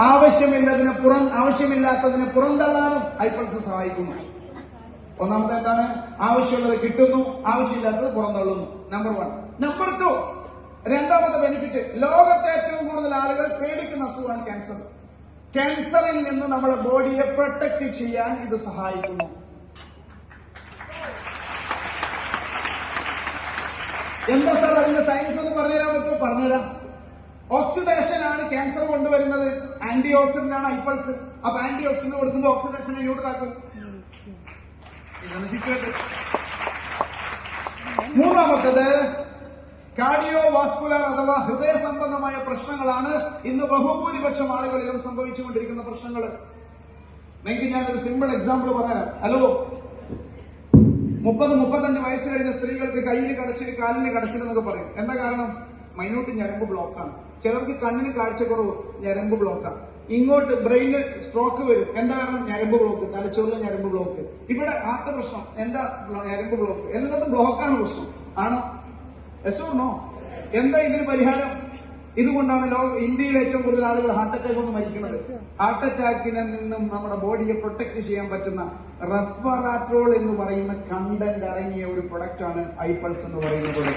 ആവശ്യമില്ലതിനെ പുറം ആവശ്യമില്ലാത്തതിനെ പുറന്തള്ളാനും ഐപ്പൾസ് സഹായിക്കുന്നു. ഒന്നാമത്തെ എന്താണ് ആവശ്യമുള്ളത് കിട്ടുന്നു ആവശ്യമില്ലാത്തത് പുറന്തള്ളുന്നു. നമ്പർ വൺ നമ്പർ ടു രണ്ടാമത്തെ ബെനിഫിറ്റ് ലോകത്തെ ഏറ്റവും കൂടുതൽ ആളുകൾ പേടിക്കുന്ന അസുഖമാണ് ക്യാൻസർ ക്യാൻസറിൽ നിന്ന് നമ്മുടെ ബോഡിയെ പ്രൊട്ടക്ട് ചെയ്യാൻ ഇത് സഹായിക്കുന്നു. എന്താ സാർ അതിന്റെ സയൻസ് ഒന്ന് പറഞ്ഞുതരാൻ പറ്റുമോ? പറഞ്ഞുതരാം. ഓക്സിഡേഷൻ ആണ് ക്യാൻസർ കൊണ്ടുവരുന്നത്. ആന്റി ഓക്സിഡന്റ് ആണ് ഐപ്പൾസ് അപ്പൊ ആന്റി ഓക്സിഡന്റ് കൊടുക്കുമ്പോൾ ഓക്സിഡേഷൻ ന്യൂട്രാക്കും ഇതാണ്. മൂന്നാമത്തത് കാർഡിയോ വാസ്കുലർ അഥവാ ഹൃദയ സംബന്ധമായ പ്രശ്നങ്ങളാണ് ഇന്ന് ബഹുഭൂരിപക്ഷം ആളുകളിലും സംഭവിച്ചുകൊണ്ടിരിക്കുന്ന പ്രശ്നങ്ങൾ നിങ്ങൾക്ക് ഞാൻ ഒരു സിമ്പിൾ എക്സാമ്പിൾ പറഞ്ഞുതരാം ഹലോ മുപ്പത് മുപ്പത്തഞ്ച് വയസ്സ് കഴിഞ്ഞ സ്ത്രീകൾക്ക് കയ്യിൽ കടച്ചിൽ കാലിന് കടച്ചിൽ എന്നൊക്കെ പറയും. എന്താ കാരണം? മൈന്യൂട്ട് ഞരമ്പ് ബ്ലോക്കാണ് ചിലർക്ക് കണ്ണിന് കാഴ്ചക്കുറവ് ഞരമ്പ് ബ്ലോക്കാണ് ഇങ്ങോട്ട് ബ്രെയിനിന് സ്ട്രോക്ക് വരും. എന്താ കാരണം? ഞരമ്പ് ബ്ലോക്ക് തലച്ചോറിലെ ഞരമ്പ് ബ്ലോക്ക് ഇവിടെ ഹാർട്ട് പ്രശ്നം എന്താ ഞരമ്പ് ബ്ലോക്ക് എല്ലാത്തും ബ്ലോക്കാണ് പ്രശ്നം. ആണോ? എസോണോ എന്താ ഇതിന് പരിഹാരം? ഇതുകൊണ്ടാണ് ലോക ഇന്ത്യയിൽ ഏറ്റവും കൂടുതൽ ആളുകൾ ഹാർട്ട് അറ്റാക്ക് ഒന്ന് മരിക്കുന്നത്. ഹാർട്ട് അറ്റാക്കിനെ നിന്നും നമ്മുടെ ബോഡിയെ പ്രൊട്ടക്ട് ചെയ്യാൻ പറ്റുന്ന റെസ്വറാട്രോൾ എന്ന് പറയുന്ന കണ്ടന്റ് അടങ്ങിയ ഒരു പ്രൊഡക്റ്റ് ആണ് ഐപൾസ് എന്ന് പറയുന്നത്.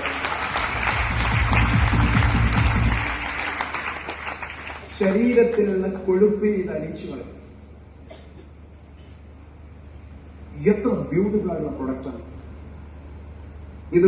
ശരീരത്തിൽ നിന്ന് കൊഴുപ്പിനെ ഇത് അലിച്ചു കളയും. എത്ര ബ്യൂട്ടിഫുൾ ആയിട്ടുള്ള പ്രൊഡക്റ്റാണ് ഇത്